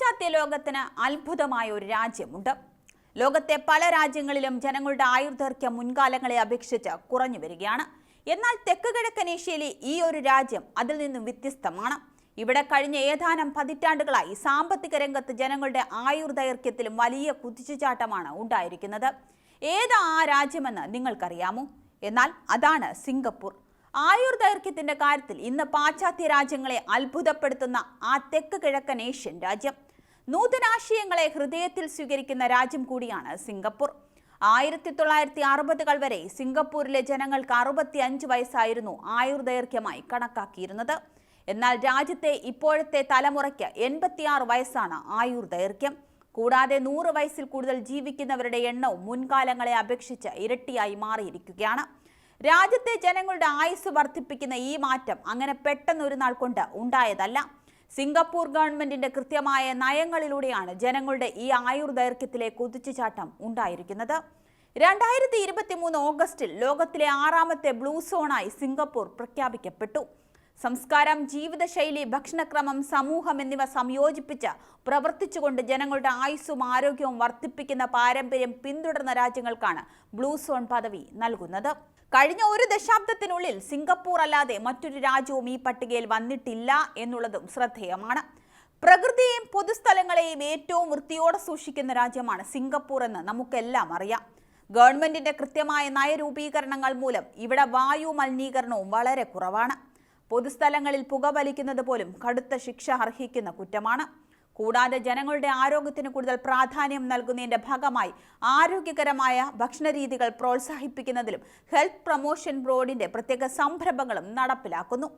പാശ്ചാത്യ ലോകത്തിന് അത്ഭുതമായ ഒരു രാജ്യമുണ്ട്. ലോകത്തെ പല രാജ്യങ്ങളിലും ജനങ്ങളുടെ ആയുർദൈർഘ്യം മുൻകാലങ്ങളെ അപേക്ഷിച്ച് കുറഞ്ഞു വരികയാണ്. എന്നാൽ തെക്ക് കിഴക്കൻ ഏഷ്യയിലെ ഈ ഒരു രാജ്യം അതിൽ നിന്നും വ്യത്യസ്തമാണ്. ഇവിടെ കഴിഞ്ഞ ഏതാനും പതിറ്റാണ്ടുകളായി സാമ്പത്തിക രംഗത്ത് ജനങ്ങളുടെ ആയുർദൈർഘ്യത്തിലും വലിയ കുതിച്ചുചാട്ടമാണ് ഉണ്ടായിരിക്കുന്നത്. ഏതാ ആ രാജ്യമെന്ന് നിങ്ങൾക്കറിയാമോ? എന്നാൽ അതാണ് സിംഗപ്പൂർ. ആയുർദൈർഘ്യത്തിന്റെ കാര്യത്തിൽ ഇന്ന് പാശ്ചാത്യ രാജ്യങ്ങളെ അത്ഭുതപ്പെടുത്തുന്ന ആ തെക്ക് കിഴക്കൻ ഏഷ്യൻ രാജ്യം. നൂതനാശയങ്ങളെ ഹൃദയത്തിൽ സ്വീകരിക്കുന്ന രാജ്യം കൂടിയാണ് സിംഗപ്പൂർ. ആയിരത്തി തൊള്ളായിരത്തി അറുപതുകൾ വരെ സിംഗപ്പൂരിലെ ജനങ്ങൾക്ക് അറുപത്തി അഞ്ച് വയസ്സായിരുന്നു ആയുർദൈർഘ്യമായി കണക്കാക്കിയിരുന്നത്. എന്നാൽ രാജ്യത്തെ ഇപ്പോഴത്തെ തലമുറയ്ക്ക് എൺപത്തിയാറ് വയസ്സാണ് ആയുർദൈർഘ്യം. കൂടാതെ നൂറ് വയസ്സിൽ കൂടുതൽ ജീവിക്കുന്നവരുടെ എണ്ണവും മുൻകാലങ്ങളെ അപേക്ഷിച്ച് ഇരട്ടിയായി മാറിയിരിക്കുകയാണ്. രാജ്യത്തെ ജനങ്ങളുടെ ആയുസ് വർദ്ധിപ്പിക്കുന്ന ഈ മാറ്റം അങ്ങനെ പെട്ടെന്ന് ഒരു നാൾ കൊണ്ട് ഉണ്ടായതല്ല. സിംഗപ്പൂർ ഗവൺമെന്റിന്റെ കൃത്യമായ നയങ്ങളിലൂടെയാണ് ജനങ്ങളുടെ ഈ ആയുർ ദൈർഘ്യത്തിലെ കുതിച്ചുചാട്ടം ഉണ്ടായിരിക്കുന്നത്. രണ്ടായിരത്തി ഇരുപത്തി മൂന്ന് ഓഗസ്റ്റിൽ ലോകത്തിലെ ആറാമത്തെ ബ്ലൂ സോണായി സിംഗപ്പൂർ പ്രഖ്യാപിക്കപ്പെട്ടു. സംസ്കാരം ജീവിതശൈലി ഭക്ഷണക്രമം സമൂഹം എന്നിവ സംയോജിപ്പിച്ച് പ്രവർത്തിച്ചുകൊണ്ട് ജനങ്ങളുടെ ആയുസ്സും ആരോഗ്യവും വർദ്ധിപ്പിക്കുന്ന പാരമ്പര്യം പിന്തുടർന്ന രാജ്യങ്ങൾക്കാണ് ബ്ലൂ സോൺ പദവി നൽകുന്നത്. കഴിഞ്ഞ ഒരു ദശാബ്ദത്തിനുള്ളിൽ സിംഗപ്പൂർ അല്ലാതെ മറ്റൊരു രാജ്യവും ഈ പട്ടികയിൽ വന്നിട്ടില്ല എന്നുള്ളതും ശ്രദ്ധേയമാണ്. പ്രകൃതിയെയും പൊതുസ്ഥലങ്ങളെയും ഏറ്റവും വൃത്തിയോടെ സൂക്ഷിക്കുന്ന രാജ്യമാണ് സിംഗപ്പൂർ എന്ന് നമുക്കെല്ലാം അറിയാം. ഗവൺമെന്റിന്റെ കൃത്യമായ നയരൂപീകരണങ്ങൾ മൂലം ഇവിടെ വായു മലിനീകരണവും വളരെ കുറവാണ്. പൊതുസ്ഥലങ്ങളിൽ പുക വലിക്കുന്നത് പോലും കടുത്ത ശിക്ഷ അർഹിക്കുന്ന കുറ്റമാണ്. കൂടാതെ ജനങ്ങളുടെ ആരോഗ്യത്തിന് കൂടുതൽ പ്രാധാന്യം നൽകുന്നതിന്റെ ഭാഗമായി ആരോഗ്യകരമായ ഭക്ഷണരീതികൾ പ്രോത്സാഹിപ്പിക്കുന്നതിലും ഹെൽത്ത് പ്രൊമോഷൻ ബോർഡിന്റെ പ്രത്യേക സംരംഭങ്ങളും നടപ്പിലാക്കുന്നു.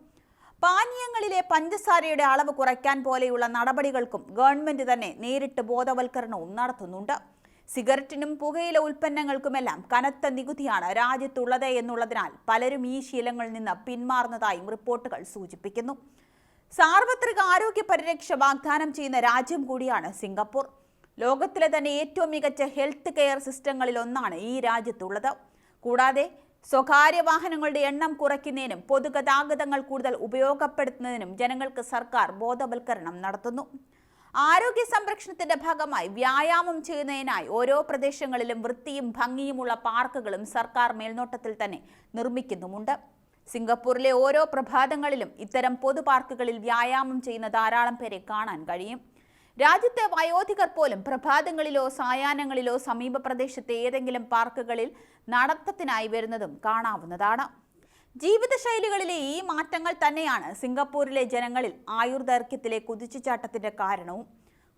പാനീയങ്ങളിലെ പഞ്ചസാരയുടെ അളവ് കുറയ്ക്കാൻ പോലെയുള്ള നടപടികൾക്കും ഗവൺമെന്റ് തന്നെ നേരിട്ട് ബോധവൽക്കരണവും നടത്തുന്നുണ്ട്. സിഗരറ്റിനും പുകയില ഉൽപ്പന്നങ്ങൾക്കുമെല്ലാം കനത്ത നികുതിയാണ് രാജ്യത്തുള്ളത് എന്നുള്ളതിനാൽ പലരും ഈ ശീലങ്ങളിൽ നിന്ന് പിന്മാറുന്നതായും റിപ്പോർട്ടുകൾ സൂചിപ്പിക്കുന്നു. സാർവത്രിക ആരോഗ്യ പരിരക്ഷ വാഗ്ദാനം ചെയ്യുന്ന രാജ്യം കൂടിയാണ് സിംഗപ്പൂർ. ലോകത്തിലെ തന്നെ ഏറ്റവും മികച്ച ഹെൽത്ത് കെയർ സിസ്റ്റങ്ങളിൽ ഒന്നാണ് ഈ രാജ്യത്തുള്ളത്. കൂടാതെ സ്വകാര്യ വാഹനങ്ങളുടെ എണ്ണം കുറയ്ക്കുന്നതിനും പൊതുഗതാഗതങ്ങൾ കൂടുതൽ ഉപയോഗപ്പെടുത്തുന്നതിനും ജനങ്ങൾക്ക് സർക്കാർ ബോധവൽക്കരണം നടത്തുന്നു. ആരോഗ്യ സംരക്ഷണത്തിന്റെ ഭാഗമായി വ്യായാമം ചെയ്യുന്നതിനായി ഓരോ പ്രദേശങ്ങളിലും വൃത്തിയും ഭംഗിയുമുള്ള പാർക്കുകളും സർക്കാർ മേൽനോട്ടത്തിൽ തന്നെ നിർമ്മിക്കുന്നുമുണ്ട്. സിംഗപ്പൂരിലെ ഓരോ പ്രഭാതങ്ങളിലും ഇത്തരം പൊതു പാർക്കുകളിൽ വ്യായാമം ചെയ്യുന്ന ധാരാളം പേരെ കാണാൻ കഴിയും. രാജ്യത്തെ വയോധികർ പോലും പ്രഭാതങ്ങളിലോ സായാഹ്നങ്ങളിലോ സമീപ പ്രദേശത്തെ ഏതെങ്കിലും പാർക്കുകളിൽ നടത്തത്തിനായി വരുന്നതും കാണാവുന്നതാണ്. ജീവിതശൈലികളിലെ ഈ മാറ്റങ്ങൾ തന്നെയാണ് സിംഗപ്പൂരിലെ ജനങ്ങളിൽ ആയുർദൈർഘ്യത്തിലെ കുതിച്ചുചാട്ടത്തിന്റെ കാരണവും.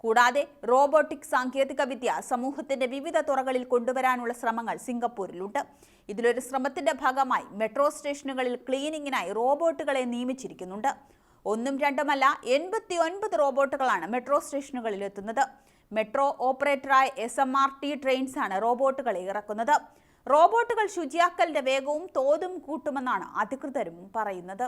കൂടാതെ റോബോട്ടിക് സാങ്കേതിക വിദ്യ സമൂഹത്തിന്റെ വിവിധ തുറകളിൽ കൊണ്ടുവരാനുള്ള ശ്രമങ്ങൾ സിംഗപ്പൂരിലുണ്ട്. ഇതിലൊരു ശ്രമത്തിന്റെ ഭാഗമായി മെട്രോ സ്റ്റേഷനുകളിൽ ക്ലീനിങ്ങിനായി റോബോട്ടുകളെ നിയമിച്ചിരിക്കുന്നുണ്ട്. ഒന്നും രണ്ടുമല്ല എൺപത്തി ഒൻപത് റോബോട്ടുകളാണ് മെട്രോ സ്റ്റേഷനുകളിൽ എത്തുന്നത്. Metro ഓപ്പറേറ്ററായ S M R T trains ആണ് റോബോട്ടുകളെ ഇറക്കുന്നത്. റോബോട്ടുകൾ ശുചിയാക്കലിന്റെ വേഗവും തോതും കൂട്ടുമെന്നാണ് അധികൃതരും പറയുന്നത്.